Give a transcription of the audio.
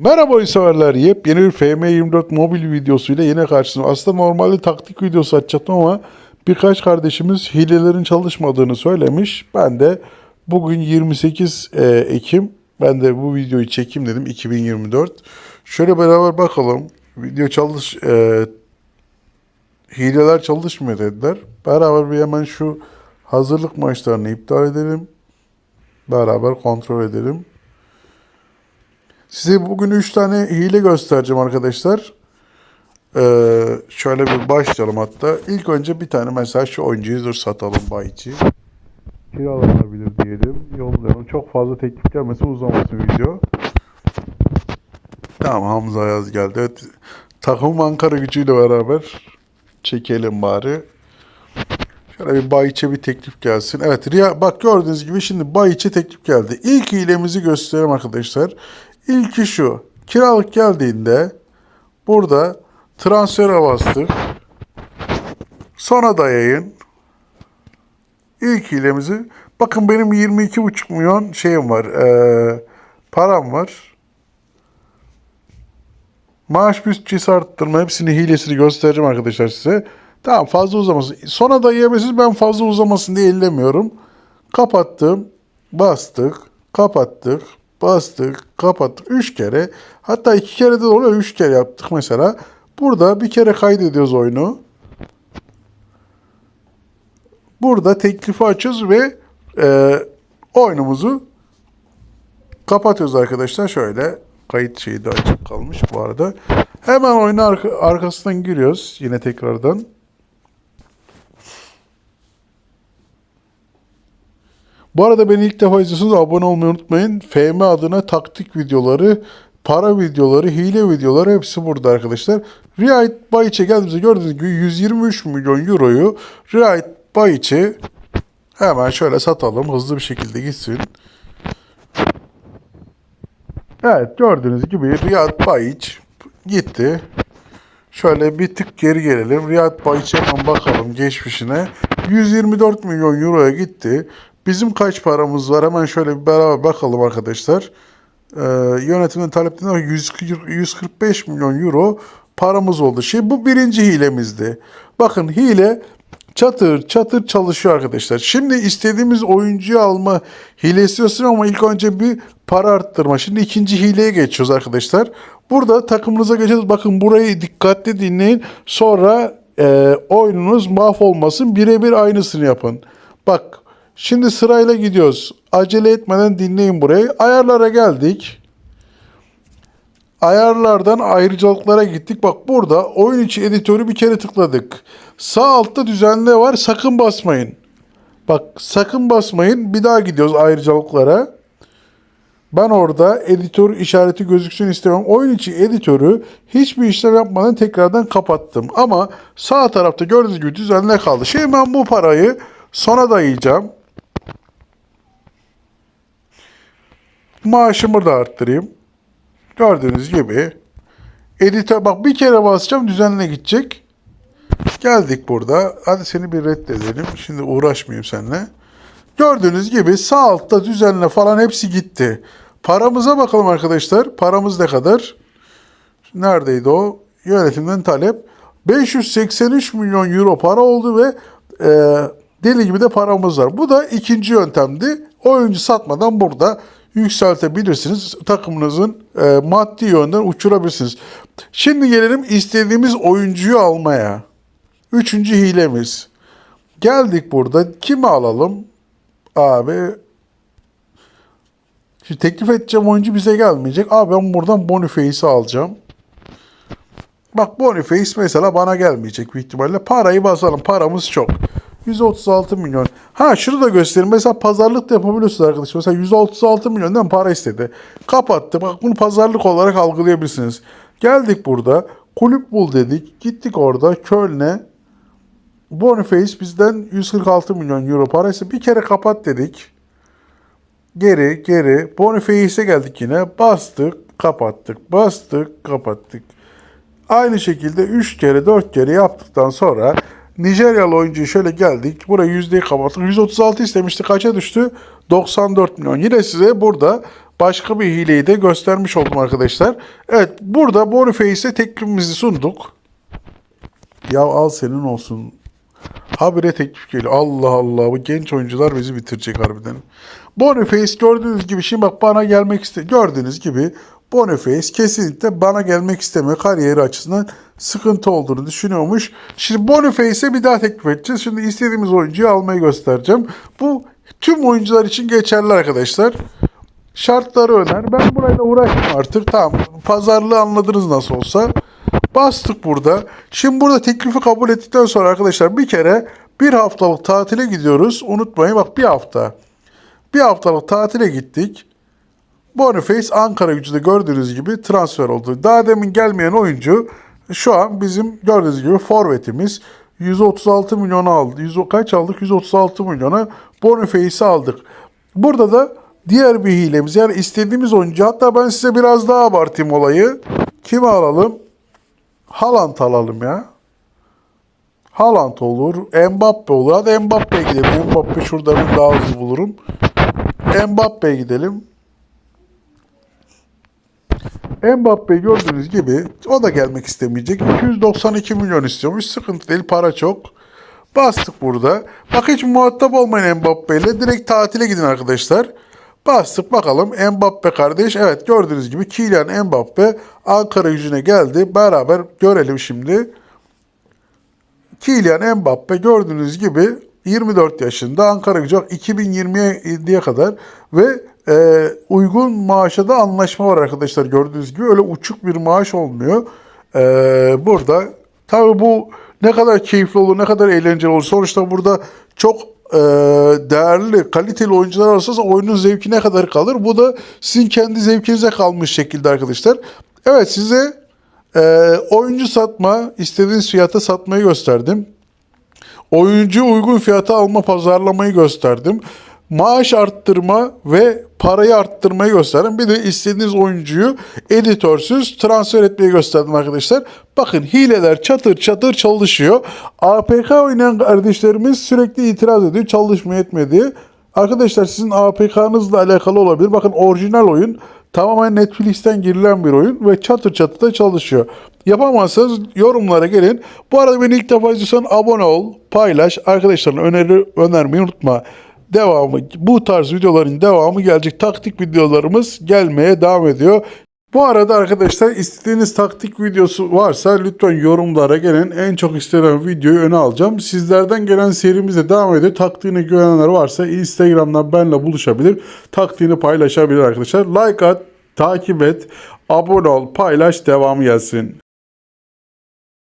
Merhaba oyun severler. Yepyeni bir FM24 mobil videosuyla yine karşınızdayım. Aslında normalde taktik videosu açacaktım ama birkaç kardeşimiz hilelerin çalışmadığını söylemiş. Ben de bugün 28 e, Ekim ben de bu videoyu çekeyim dedim 2024. Şöyle beraber bakalım. Video çalış e, hileler çalışmıyor dediler. Beraber bir hemen şu hazırlık maçlarını iptal edelim. Beraber kontrol edelim. Size bugün 3 tane hile göstereceğim arkadaşlar. Ee, şöyle bir başlayalım hatta. İlk önce bir tane mesela şu oyuncuyu dur satalım bayici. Kiralanabilir diyelim. Yollayalım. Çok fazla teklif gelmesin uzamasın video. Tamam Hamza Yaz geldi. Evet, takım Ankara gücüyle beraber çekelim bari. Şöyle bir Bayiç'e bir teklif gelsin. Evet Riya, bak gördüğünüz gibi şimdi Bayiç'e teklif geldi. İlk hilemizi göstereyim arkadaşlar. İlki şu. Kiralık geldiğinde burada transfere bastık. Sonra da yayın. İlk hilemizi bakın benim 22,5 milyon şeyim var. eee, param var. Maaş bütçesi arttırma hepsini hilesini göstereceğim arkadaşlar size. Tamam fazla uzamasın. Sonra da yiyemezsiniz ben fazla uzamasın diye ellemiyorum. Kapattım. Bastık. Kapattık. Bastık. Kapattık. Üç kere. Hatta iki kere de oluyor. Üç kere yaptık mesela. Burada bir kere kaydediyoruz oyunu. Burada teklifi açıyoruz ve e, oyunumuzu kapatıyoruz arkadaşlar. Şöyle kayıt şeyi de açık kalmış bu arada. Hemen oyuna arka- arkasından giriyoruz yine tekrardan. Bu arada beni ilk defa izliyorsanız abone olmayı unutmayın. FM adına taktik videoları, para videoları, hile videoları hepsi burada arkadaşlar. Riot Bayiç'e geldiğimizde gördüğünüz gibi 123 milyon euroyu Riot Bayiç'e hemen şöyle satalım. Hızlı bir şekilde gitsin. Evet gördüğünüz gibi Riyad Bayiç gitti. Şöyle bir tık geri gelelim. Riyad Bayiç'e bakalım geçmişine. 124 milyon euroya gitti. Bizim kaç paramız var? Hemen şöyle bir beraber bakalım arkadaşlar. Ee, yönetimden talepten 140 145 milyon euro paramız oldu. Şimdi bu birinci hilemizdi. Bakın hile çatır çatır çalışıyor arkadaşlar. Şimdi istediğimiz oyuncuyu alma hilesi ama ilk önce bir para arttırma. Şimdi ikinci hileye geçiyoruz arkadaşlar. Burada takımınıza geçeceğiz. Bakın burayı dikkatli dinleyin. Sonra e, oyununuz mahvolmasın. Birebir aynısını yapın. Bak şimdi sırayla gidiyoruz. Acele etmeden dinleyin burayı. Ayarlara geldik. Ayarlardan ayrıcalıklara gittik. Bak burada oyun içi editörü bir kere tıkladık. Sağ altta düzenle var. Sakın basmayın. Bak sakın basmayın. Bir daha gidiyoruz ayrıcalıklara. Ben orada editör işareti gözüksün istemem. Oyun içi editörü hiçbir işlem yapmadan tekrardan kapattım. Ama sağ tarafta gördüğünüz gibi düzenle kaldı. Şimdi ben bu parayı sona dayayacağım. Maaşımı da arttırayım. Gördüğünüz gibi editör bak bir kere basacağım düzenle gidecek. Geldik burada. Hadi seni bir reddedelim. Şimdi uğraşmayayım seninle. Gördüğünüz gibi sağ altta düzenle falan hepsi gitti. Paramıza bakalım arkadaşlar. Paramız ne kadar? Neredeydi o? Yönetimden talep. 583 milyon euro para oldu ve e, deli gibi de paramız var. Bu da ikinci yöntemdi. Oyuncu satmadan burada yükseltebilirsiniz. Takımınızın e, maddi yönden uçurabilirsiniz. Şimdi gelelim istediğimiz oyuncuyu almaya. Üçüncü hilemiz. Geldik burada. Kimi alalım? Abi Şimdi teklif edeceğim oyuncu bize gelmeyecek. Abi ben buradan Boniface'i alacağım. Bak Boniface mesela bana gelmeyecek büyük ihtimalle. Parayı basalım. Paramız çok. 136 milyon. Ha şunu da göstereyim. Mesela pazarlık da yapabiliyorsunuz arkadaşlar. Mesela 136 milyondan para istedi. Kapattı. Bak bunu pazarlık olarak algılayabilirsiniz. Geldik burada. Kulüp bul dedik. Gittik orada Köln'e. Boniface bizden 146 milyon euro parası. Bir kere kapat dedik. Geri geri Boniface'e geldik yine. Bastık kapattık. Bastık kapattık. Aynı şekilde 3 kere 4 kere yaptıktan sonra Nijeryalı oyuncuyu şöyle geldik. Buraya yüzdeyi kapattık. 136 istemişti. Kaça düştü? 94 milyon. Yine size burada başka bir hileyi de göstermiş oldum arkadaşlar. Evet burada Boniface'e teklifimizi sunduk. Ya al senin olsun. Habire teklif geliyor. Allah Allah. Bu genç oyuncular bizi bitirecek harbiden. Boniface gördüğünüz gibi şimdi bak bana gelmek iste. Gördüğünüz gibi Boniface kesinlikle bana gelmek istemiyor. Kariyeri açısından sıkıntı olduğunu düşünüyormuş. Şimdi Boniface'e bir daha teklif edeceğiz. Şimdi istediğimiz oyuncuyu almayı göstereceğim. Bu tüm oyuncular için geçerli arkadaşlar. Şartları öner. Ben burayla uğraşmam artık. Tamam. Pazarlığı anladınız nasıl olsa. Bastık burada. Şimdi burada teklifi kabul ettikten sonra arkadaşlar bir kere bir haftalık tatile gidiyoruz. Unutmayın bak bir hafta. Bir haftalık tatile gittik. Boniface Ankara gücüde gördüğünüz gibi transfer oldu. Daha demin gelmeyen oyuncu şu an bizim gördüğünüz gibi forvetimiz. 136 milyona aldı. 100, kaç aldık? 136 milyona Boniface'i aldık. Burada da diğer bir hilemiz yani istediğimiz oyuncu hatta ben size biraz daha abartayım olayı. Kimi alalım? Haaland alalım ya. Haaland olur. Mbappe olur. Hadi Mbappe'ye gidelim. Mbappe şurada bir daha hızlı bulurum. Mbappe'ye gidelim. Mbappe gördüğünüz gibi o da gelmek istemeyecek. 292 milyon istiyormuş. Sıkıntı değil. Para çok. Bastık burada. Bak hiç muhatap olmayın Mbappe ile. Direkt tatile gidin arkadaşlar. Bastık bakalım Mbappe kardeş. Evet gördüğünüz gibi Kylian Mbappe Ankara gücüne geldi. Beraber görelim şimdi. Kylian Mbappe gördüğünüz gibi 24 yaşında Ankara gücü 2027'ye kadar ve e, uygun maaşa da anlaşma var arkadaşlar gördüğünüz gibi öyle uçuk bir maaş olmuyor. E, burada tabi bu ne kadar keyifli olur ne kadar eğlenceli olur sonuçta burada çok e, değerli kaliteli oyuncular arasında oyunun zevki ne kadar kalır bu da sizin kendi zevkinize kalmış şekilde arkadaşlar. Evet size e, oyuncu satma istediğiniz fiyata satmayı gösterdim. Oyuncu uygun fiyata alma pazarlamayı gösterdim. Maaş arttırma ve parayı arttırmayı gösterdim. Bir de istediğiniz oyuncuyu editörsüz transfer etmeyi gösterdim arkadaşlar. Bakın hileler çatır çatır çalışıyor. APK oynayan kardeşlerimiz sürekli itiraz ediyor çalışmıyor etme diye. Arkadaşlar sizin APK'nızla alakalı olabilir. Bakın orijinal oyun tamamen Netflix'ten girilen bir oyun ve çatır çatır da çalışıyor. Yapamazsanız yorumlara gelin. Bu arada beni ilk defa izliyorsan abone ol, paylaş, arkadaşlarına öneri önermeyi unutma. Devamı bu tarz videoların devamı gelecek. Taktik videolarımız gelmeye devam ediyor. Bu arada arkadaşlar istediğiniz taktik videosu varsa lütfen yorumlara gelin. En çok istenen videoyu öne alacağım. Sizlerden gelen serimize devam ediyor. Taktiğini görenler varsa Instagram'dan benimle buluşabilir. Taktiğini paylaşabilir arkadaşlar. Like at, takip et, abone ol, paylaş devamı gelsin.